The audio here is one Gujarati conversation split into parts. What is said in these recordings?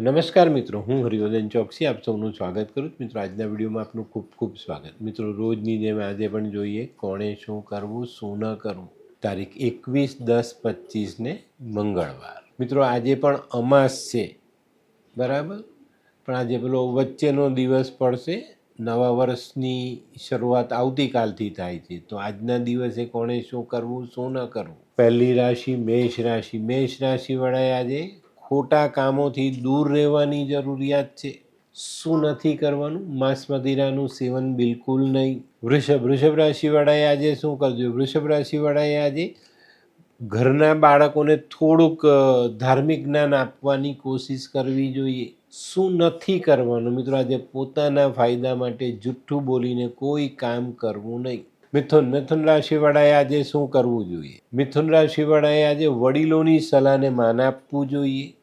નમસ્કાર મિત્રો, હું હરિવર્ધન ચોકસી, આપ સૌનું સ્વાગત કરું છું. મિત્રો, આજના વિડીયોમાં આપનું ખૂબ ખૂબ સ્વાગત. મિત્રો, રોજની જેમ આજે પણ જોઈએ કોણે શું કરવું, શું ન કરવું. તારીખ એકવીસ દસ પચીસને મંગળવાર. મિત્રો, આજે પણ અમાસ છે. બરાબર? પણ આજે પેલો વચ્ચેનો દિવસ પડશે. નવા વર્ષની શરૂઆત આવતીકાલથી થાય છે. તો આજના દિવસે કોણે શું કરવું, શું ન કરવું? પહેલી રાશિ મેષ રાશિ. મેષ રાશિવાળાએ આજે ખોટા કામોથી દૂર રહેવાની જરૂરિયાત છે. શું નથી કરવાનું? માંસ મદિરાનું સેવન બિલકુલ નહીં. વૃષભ વૃષભ રાશિવાળાએ આજે શું કરજો? વૃષભ રાશિવાળાએ આજે ઘરના બાળકોને થોડુંક ધાર્મિક જ્ઞાન આપવાની કોશિશ કરવી જોઈએ. શું નથી કરવાનું? મિત્રો, આજે પોતાના ફાયદા માટે જુઠ્ઠું બોલીને કોઈ કામ કરવું નહીં. મિથુન મિથુન રાશિવાળાએ આજે શું કરવું જોઈએ? મિથુન રાશિવાળાએ આજે વડીલોની સલાહને માન આપવું જોઈએ.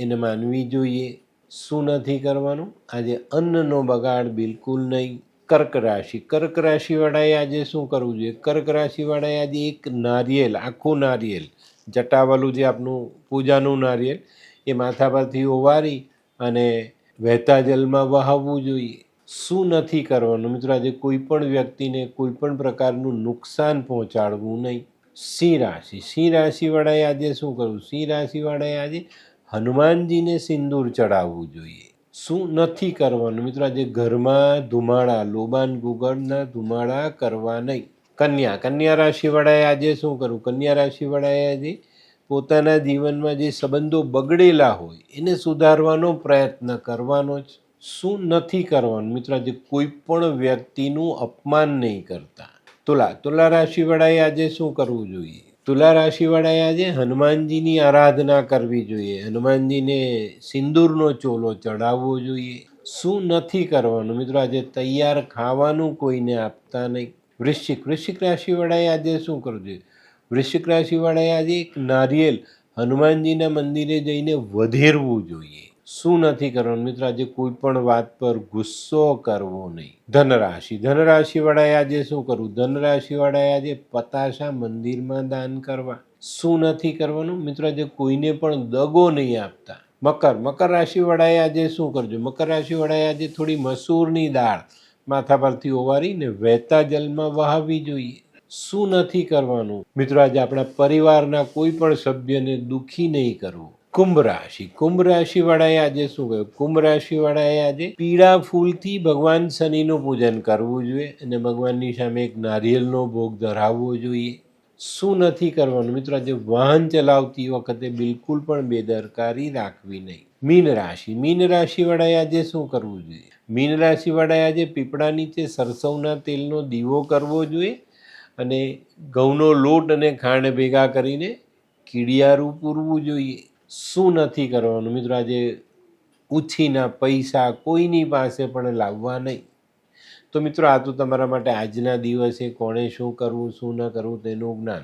એને માનવી જોઈએ, શું નથી કરવાનું? આજે અન્નનો બગાડ બિલકુલ નહીં. કર્ક રાશિ. કર્ક રાશિવાળાએ આજે શું કરવું જોઈએ? કર્ક રાશિવાળાએ આજે એક નારિયેલ, આખું નારિયેલ જટાવાલું જે આપનું પૂજાનું નારિયેલ, એ માથા પરથી ઓવારી અને વહેતા જલમાં વહાવવું જોઈએ. શું નથી કરવાનું? મિત્રો, આજે કોઈ પણ વ્યક્તિને કોઈ પણ પ્રકારનું નુકસાન પહોંચાડવું નહીં. સિંહ રાશિ. સિંહ રાશિવાળાએ આજે શું કરવું? સિંહ રાશિવાળાએ આજે હનુમાનજીને સિંદૂર ચડાવવું જોઈએ. શું નથી કરવાનું? મિત્રો, આજે ઘરમાં ધુમાડા, લોબાન, ગુગળના ધુમાડા કરવા નહીં. કન્યા કન્યા રાશિવાળાએ આજે શું કરવું કન્યા રાશિવાળાએ આજે પોતાના જીવનમાં જે સંબંધો બગડેલા હોય, એને સુધારવાનો પ્રયત્ન કરવાનો જ શું નથી કરવાનું? મિત્રો, આજે કોઈ પણ વ્યક્તિનું અપમાન નહીં કરતા. તુલા તુલા રાશિવાળાએ આજે શું કરવું જોઈએ? તુલા રાશિવાળાએ આજે હનુમાનજીની આરાધના કરવી જોઈએ. હનુમાનજીને સિંદૂરનો ચોલો ચડાવવો જોઈએ. શું નથી કરવાનું? મિત્રો, આજે તૈયાર ખાવાનું કોઈને આપતા નહીં. વૃશ્ચિક વૃશ્ચિક રાશિવાળાએ આજે શું કરવું જોઈએ? વૃશ્ચિક રાશિવાળાએ આજે એક નારિયેલ હનુમાનજીના મંદિરે જઈને વધેરવું જોઈએ. શું નથી કરવાનું? મિત્રો, આજે કોઈ પણ વાત પર ગુસ્સો કરવો નહીં. ધનરાશિ. ધનરાશિવાળાએ આજે શું કરવું? ધનરાશિવાળાએ આજે પતાશા મંદિરમાં દાન કરવા. શું નથી કરવાનું? મિત્રો, આજે કોઈને પણ દગો નહીં આપતા. મકર. મકર રાશિવાળાએ આજે શું કરજો? મકર રાશિવાળાએ આજે થોડી મસૂરની દાળ માથા પરથી ઓવારીને વહેતા જલમાં વહાવવી જોઈએ. શું નથી કરવાનું? મિત્રો, આજે આપણા પરિવારના કોઈ પણ સભ્યને દુઃખી નહીં કરવું. કુંભ રાશિ. કુંભ રાશિવાળાએ આજે શું કહ્યું? કુંભ રાશિવાળાએ આજે પીળા ફૂલથી ભગવાન શનિનું પૂજન કરવું જોઈએ અને ભગવાનની સામે એક નારિયેળનો ભોગ ધરાવવો જોઈએ. શું નથી કરવાનું? મિત્રો, આજે વાહન ચલાવતી વખતે બિલકુલ પણ બેદરકારી રાખવી નહીં. મીન રાશિ. મીન રાશિવાળાએ આજે શું કરવું જોઈએ? મીન રાશિવાળાએ આજે પીપળા નીચે સરસવના તેલનો દીવો કરવો જોઈએ અને ઘઉંનો લોટ અને ખાંડ ભેગા કરીને કીડિયારું પૂરવું જોઈએ. શું નથી કરવાનું? મિત્રો, આજે ઉછીના પૈસા કોઈની પાસે પણ લાવવા નહીં. તો મિત્રો, આ તો તમારા માટે આજના દિવસે કોણે શું કરવું, શું ન કરવું તેનું જ્ઞાન.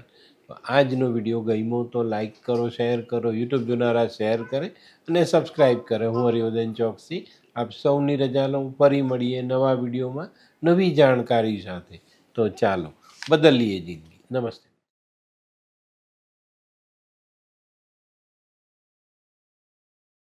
આજનો વીડિયો ગમ્યો તો લાઈક કરો, શેર કરો, યુટ્યુબ જોનારા શેર કરે અને સબસ્ક્રાઈબ કરે. હું હરિવર્ધન ચોકસી. આપ સૌની રજા લઉં. ફરી મળીએ નવા વિડીયોમાં નવી જાણકારી સાથે. તો ચાલો, બદલીએ જિંદગી. નમસ્તે.